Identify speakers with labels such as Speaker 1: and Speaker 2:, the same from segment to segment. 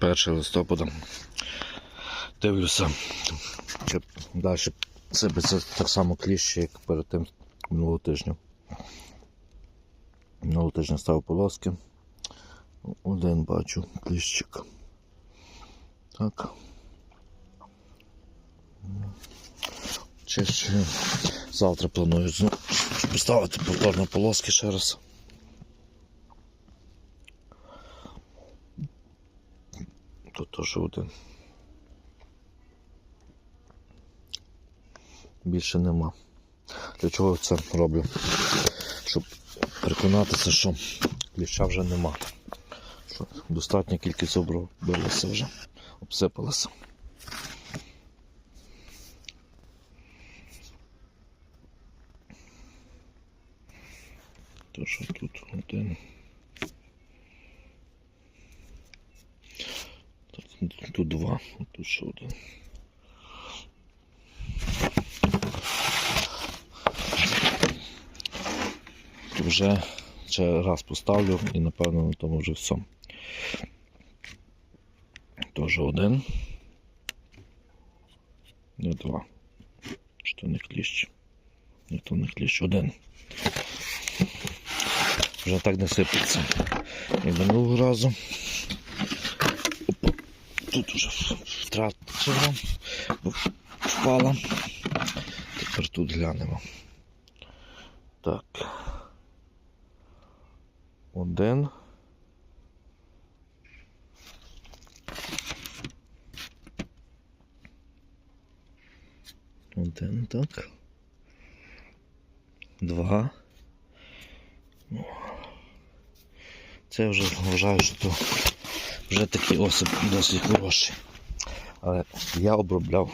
Speaker 1: 1 листопада. Дивлюся. Далі сипеться так само кліщі, як перед тим минулого тижня. Минулого тижня ставив полоски. Один бачу кліщик. Так. Чи ще завтра планую поставити повторно полоски ще раз. Тут теж один. Більше нема. Для чого це роблю? Щоб переконатися, що кліща вже нема. Що достатня кількість обробилася вже, обсипалася. Тож тут один. Тут два, тут ще один. Вже ще раз поставлю і напевно на тому вже все. Теж один. Не два. Чи то не кліщ? Ні, то не кліщ, один. Вже так не сипеться. Як минулого разу. Тут вже втратила, впала. Тепер тут глянемо. Так. Один. Один, так. Два. Ну, Це вже вважаю, що то вже такий осип досить хороший. Але я обробляв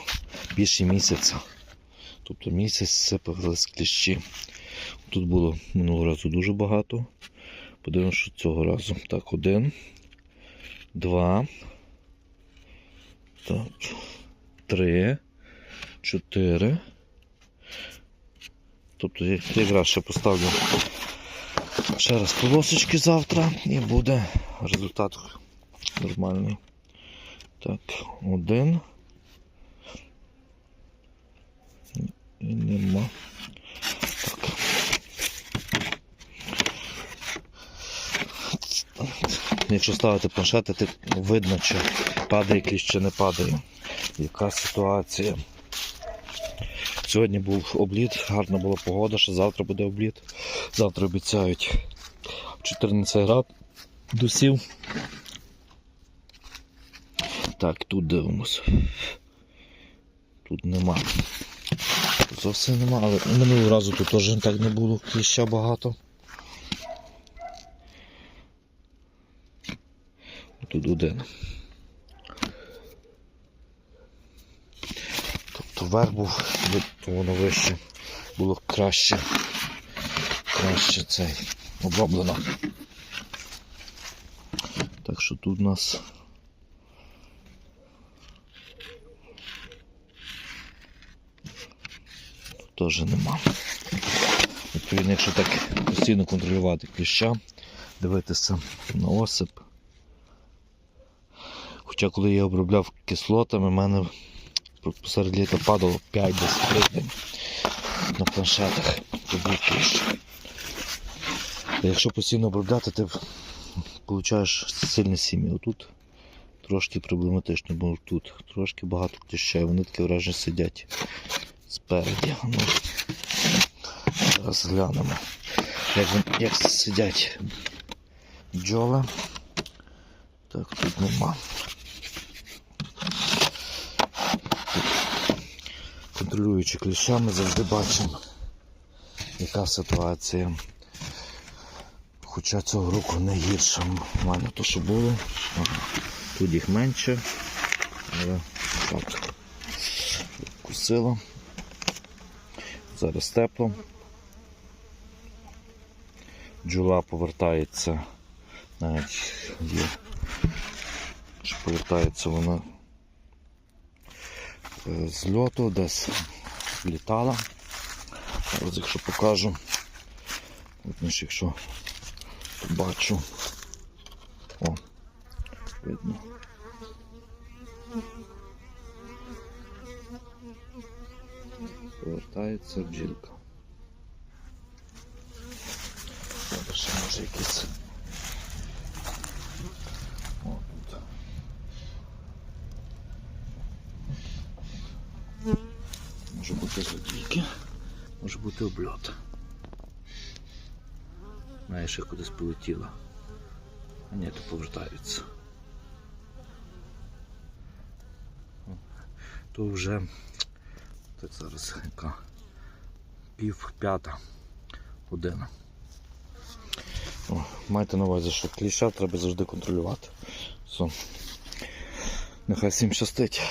Speaker 1: більше місяця. Тобто місяць сипались кліщі. Тут було минулого разу дуже багато. Подивимося, що цього разу. Так, один, два. Так. Три. Чотири. Тобто якраз ще поставлю ще раз полосочки завтра і буде результат нормальний. Так, один. І нема. Якщо ставити планшети, то видно, чи падає кліщ, чи не падає. Яка ситуація? Сьогодні був обліт, гарна була погода, що завтра буде обліт. Завтра обіцяють 14 градусів. Так, тут дивимось. Тут нема. Зовсім нема, але минулого разу тут теж так не було, кліща багато. Тут один. Тобто верх був, то воно вище було краще. Краще цей оброблено. Так що тут у нас теж нема. Відповідно, якщо так постійно контролювати кліща, дивитися на осип. Хоча коли я обробляв кислотами, в мене посеред літа падало 5-10 гривень на планшетах. Якщо постійно обробляти, ти отримуєш сильні сім'ї. Отут трошки проблематично, бо тут трошки багато кліща, і вони таке враження сидять спереді. Ну, зараз глянемо, як, як сидять бджоли. Так, тут нема. Контролюючи кліщами, завжди бачимо, яка ситуація. Хоча цього року не гірше. У мене то, що було. Тут їх менше. Але так. Кусило. Зараз тепло. Джула повертається. Навіть є. що Повертається вона е, з льоту, десь літала. Зараз якщо покажу. От, якщо бачу. О, видно. Повертається бджілка. Треба ще може тут. Може бути злодійки, може бути обльот. Знаєш, як кудись полетіла. А ні, то повертаються. То вже так зараз яка пів п'ята година. О, майте на увазі, що кліща треба завжди контролювати. Все. Нехай всім щастить.